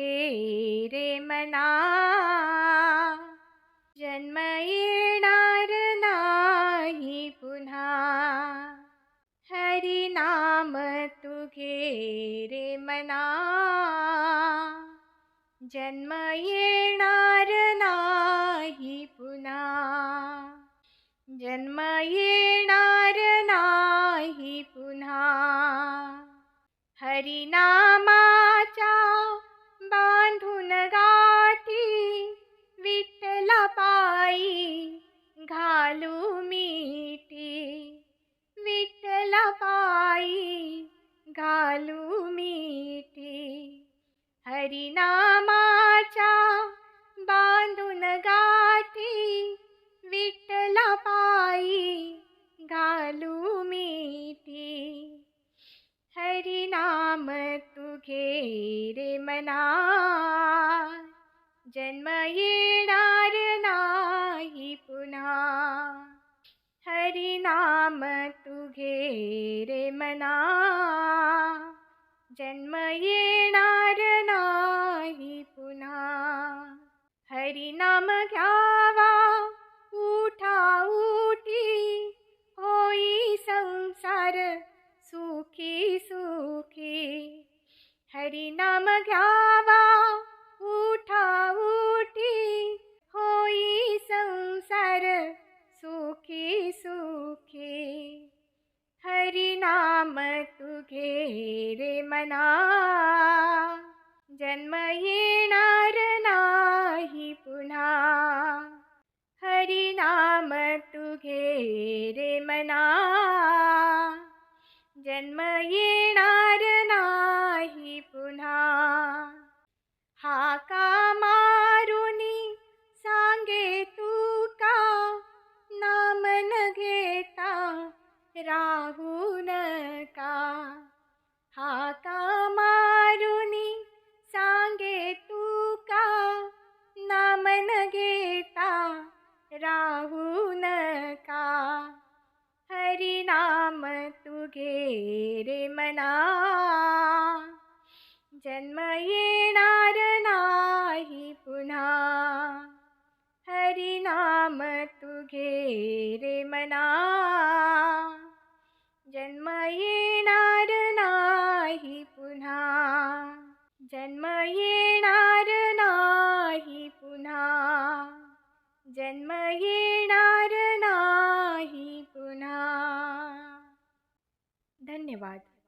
घे रे मना। जन्म येणार नाही पुन्हा। हरी नाम तू घे रे मना। जन्म येणार नाही पुन्हा। जन्म येणार नाही पुन्हा। हरिनामा हरिनामाच्या बांधून गाठी विठला पायी घालू मिठी हरिनाम तुघे रे मना. जन्म येणार नाही पुन्हा. हरिनाम तुघे रे मना. जन्म येणार घ्यावा. उठा उठी. होई संसार सुखी सुखी. हरिनाम तू घे रे मना. जन्म येणार नाही पुन्हा. हरिनाम तू रे मना जन्म येणार नाही पुन्हा हाका मारुनी सांगे तू का नाम न घेता राहू हरि नाम तुघे रे मना। जन्म येणार नाही पुन्हा। जन्म येणार नाही पुन्हा। जन्म येणार नाही पुन्हा। धन्यवाद।